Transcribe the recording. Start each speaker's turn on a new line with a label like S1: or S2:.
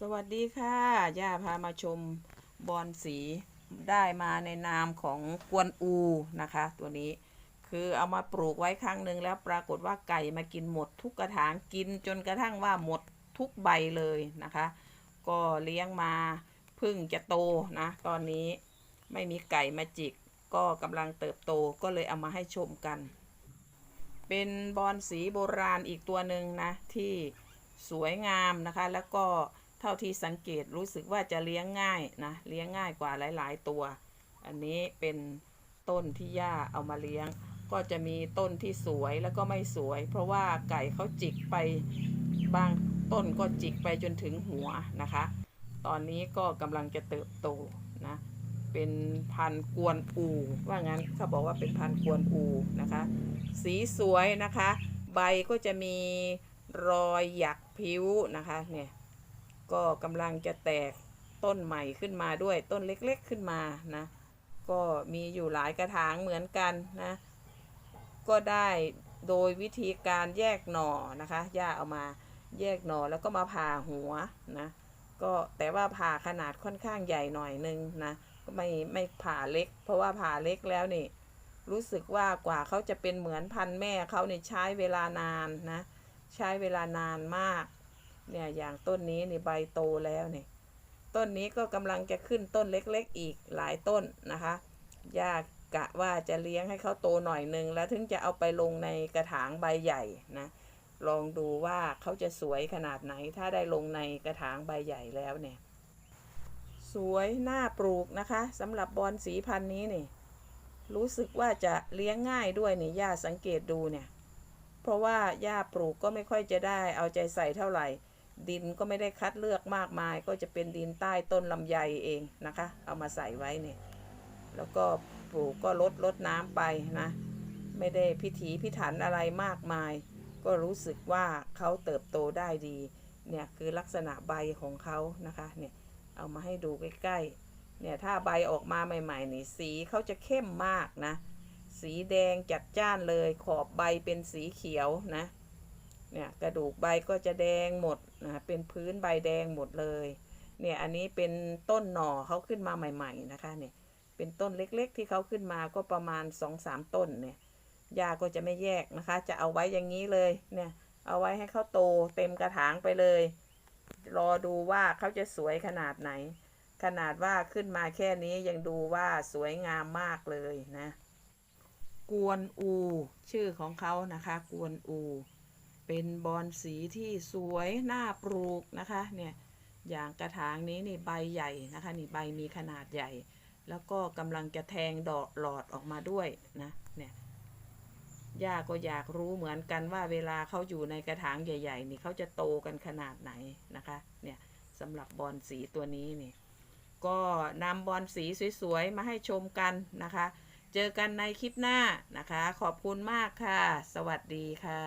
S1: สวัสดีค่ะ ย่าพามาชมบอนสีได้มาในนามของกวนอูนะคะ ตัวนี้คือเอามาปลูกไว้ครั้งหนึ่งแล้วปรากฏว่าไก่มากินหมดทุกกระถางกินจนกระทั่งว่าหมดทุกใบเลยนะคะ ก็เลี้ยงมาพึ่งจะโตนะ ตอนนี้ไม่มีไก่มาจิก ก็กำลังเติบโตก็เลยเอามาให้ชมกัน เป็นบอนสีโบราณอีกตัวหนึ่งนะที่สวยงามนะคะแล้วก็ ท่าที่สังเกตรู้สึกว่าจะเลี้ยงง่ายนะ เลี้ยงง่ายกว่าหลาย ๆ ตัว อันนี้เป็นต้นที่ย่าเอามาเลี้ยง ก็จะมีต้นที่สวยแล้วก็ไม่สวย เพราะว่าไก่เขาจิกไปบางต้นก็จิกไปจนถึงหัวนะคะ ตอนนี้ก็กำลังจะเติบโตนะ เป็นพันกวนอูว่างั้นเขาบอกว่าเป็นพันกวนอูนะคะ สีสวยนะคะ ใบก็จะมีรอยหยักผิวนะคะเนี่ย ก็กำลังจะแตกต้นใหม่ขึ้นมาด้วยต้นเล็กๆขึ้นมานะ ก็มีอยู่หลายกระถางเหมือนกันนะ ก็ได้โดยวิธีการแยกหน่อนะคะย่าเอามาแยกหน่อแล้วก็มาผ่าหัวนะก็แต่ว่าผ่าขนาดค่อนข้างใหญ่หน่อยนึงนะก็ไม่ไม่ผ่าเล็ก เพราะว่าผ่าเล็กแล้วนี่ รู้สึกว่ากว่าเขาจะเป็นเหมือนพันแม่เขาเนี่ยใช้เวลานานนะ ใช้เวลานานมาก เนี่ยอย่างต้นนี้นี่ใบโตแล้วนี่ต้นนี้ก็กำลังจะขึ้นต้นเล็กๆ อีกหลายต้นนะคะย่ากะว่าจะเลี้ยงให้เขาโตหน่อยนึงแล้วถึงจะเอาไปลงในกระถางใบใหญ่นะลองดูว่าเขาจะสวยขนาดไหน ถ้าได้ลงในกระถางใบใหญ่แล้วเนี่ย สวยน่าปลูกนะคะสำหรับบอนสีพันธุ์นี้นี่รู้สึกว่าจะเลี้ยงง่ายด้วยนี่ย่าสังเกตดูเนี่ย เพราะว่าย่าปลูกก็ไม่ค่อยจะได้เอาใจใส่เท่าไหร่ ดินก็ไม่ได้คัดเลือกมากมาย ก็จะเป็นดินใต้ต้นลำไยเองนะคะ เอามาใส่ไว้เนี่ยแล้วก็ปลูกก็ลดลดน้ำไปนะ ไม่ได้พิถีพิถันอะไรมากมาย ก็รู้สึกว่าเขาเติบโตได้ดี เนี่ยคือลักษณะใบของเขานะคะเนี่ยเอามาให้ดูใกล้ๆเนี่ยถ้าใบออกมาใหม่ๆนี่สีเขาจะเข้มมากนะ สีแดงจัดจ้านเลยขอบใบเป็นสีเขียวนะ เนี่ยกระดูกใบก็จะแดงหมดนะเป็นพื้นใบแดงหมดเลย เนี่ยอันนี้เป็นต้นหน่อเขาขึ้นมาใหม่ ๆ นะคะเนี่ยเป็นต้นเล็กๆ ที่เขาขึ้นมาก็ประมาณสองสามต้นเนี่ยยาก็จะไม่แยกนะคะ จะเอาไว้อย่างนี้เลยเนี่ยเอาไว้ให้เขาโตเต็มกระถางไปเลย รอดูว่าเขาจะสวยขนาดไหน ขนาดว่าขึ้นมาแค่นี้ยังดูว่าสวยงามมากเลยนะ กวนอู ชื่อของเขานะคะ กวนอู เป็นบอนสีที่สวยน่าปลูกนะคะเนี่ยอย่างกระถางนี้นี่ใบใหญ่นะคะนี่ใบมีขนาดใหญ่ แล้วก็กำลังจะแทงดอกหลอดออกมาด้วยนะเนี่ยย่าก็อยากรู้เหมือนกันว่าเวลาเขาอยู่ในกระถางใหญ่ ๆ นี่เขาจะโตกันขนาดไหนนะคะเนี่ยสำหรับบอนสีตัวนี้นี่ก็นำบอนสีสวยๆมาให้ชมกันนะคะ เจอกันในคลิปหน้านะคะ ขอบคุณมากค่ะ สวัสดีค่ะ